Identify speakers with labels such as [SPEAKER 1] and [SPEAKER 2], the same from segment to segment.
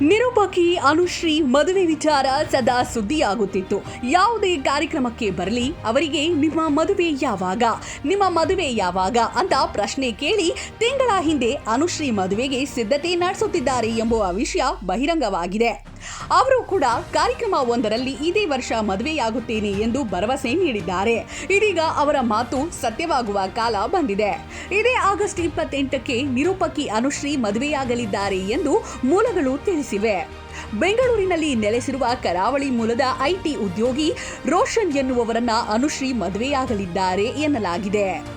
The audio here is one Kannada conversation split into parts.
[SPEAKER 1] ನಿರೂಪಕಿ ಅನುಶ್ರೀ ಮದುವೆ ವಿಚಾರ ಸದಾ ಸುದ್ದಿಯಾಗುತ್ತಿತ್ತು. ಯಾವುದೇ ಕಾರ್ಯಕ್ರಮಕ್ಕೆ ಬರಲಿ, ಅವರಿಗೆ ನಿಮ್ಮ ಮದುವೆ ಯಾವಾಗ, ನಿಮ್ಮ ಮದುವೆ ಯಾವಾಗ ಅಂತ ಪ್ರಶ್ನೆ ಕೇಳಿ ತಿಂಗಳ ಹಿಂದೆ ಅನುಶ್ರೀ ಮದುವೆಗೆ ಸಿದ್ಧತೆ ನಡೆಸುತ್ತಿದ್ದಾರೆ ಎಂಬುವ ವಿಷಯ ಬಹಿರಂಗವಾಗಿದೆ. ಅವರು ಕೂಡ ಕಾರ್ಯಕ್ರಮ ಒಂದರಲ್ಲಿ ಇದೇ ವರ್ಷ ಮದುವೆಯಾಗುತ್ತೇನೆ ಎಂದು ಭರವಸೆ ನೀಡಿದ್ದಾರೆ. ಇದೀಗ ಅವರ ಮಾತು ಸತ್ಯವಾಗುವ ಕಾಲ ಬಂದಿದೆ. ಇದೇ ಆಗಸ್ಟ್ ಇಪ್ಪತ್ತೆಂಟಕ್ಕೆ ನಿರೂಪಕಿ ಅನುಶ್ರೀ ಮದುವೆಯಾಗಲಿದ್ದಾರೆ ಎಂದು ಮೂಲಗಳು ತಿಳಿಸಿವೆ. ಬೆಂಗಳೂರಿನಲ್ಲಿ ನೆಲೆಸಿರುವ ಕರಾವಳಿ ಮೂಲದ ಐಟಿ ಉದ್ಯೋಗಿ ರೋಷನ್ ಎನ್ನುವವರನ್ನ ಅನುಶ್ರೀ ಮದುವೆಯಾಗಲಿದ್ದಾರೆ ಎನ್ನಲಾಗಿದೆ.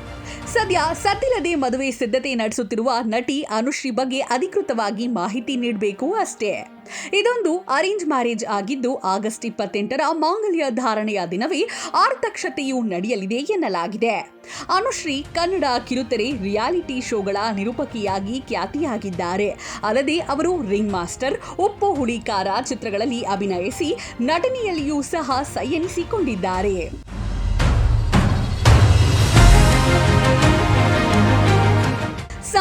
[SPEAKER 1] ಸದ್ಯ ಸದ್ದಿಲ್ಲದೆ ಮದುವೆ ಸಿದ್ಧತೆ ನಡೆಸುತ್ತಿರುವ ನಟಿ ಅನುಶ್ರೀ ಬಗ್ಗೆ ಅಧಿಕೃತವಾಗಿ ಮಾಹಿತಿ ನೀಡಬೇಕು ಅಷ್ಟೇ. ಇದೊಂದು ಅರೇಂಜ್ ಮ್ಯಾರೇಜ್ ಆಗಿದ್ದು ಆಗಸ್ಟ್ ಇಪ್ಪತ್ತೆಂಟರ ಮಾಂಗಲ್ಯ ಧಾರಣೆಯ ದಿನವೇ ಆರ್ತಕ್ಷತೆಯು ನಡೆಯಲಿದೆ ಎನ್ನಲಾಗಿದೆ. ಅನುಶ್ರೀ ಕನ್ನಡ ಕಿರುತೆರೆ ರಿಯಾಲಿಟಿ ಶೋಗಳ ನಿರೂಪಕಿಯಾಗಿ ಖ್ಯಾತಿಯಾಗಿದ್ದಾರೆ. ಅಲ್ಲದೆ ಅವರು ರಿಂಗ್ ಮಾಸ್ಟರ್, ಉಪ್ಪು ಹುಳಿಕಾರ ಚಿತ್ರಗಳಲ್ಲಿ ಅಭಿನಯಿಸಿ ನಟನೆಯಲ್ಲಿಯೂ ಸಹ ಸೈ ಎನಿಸಿಕೊಂಡಿದ್ದಾರೆ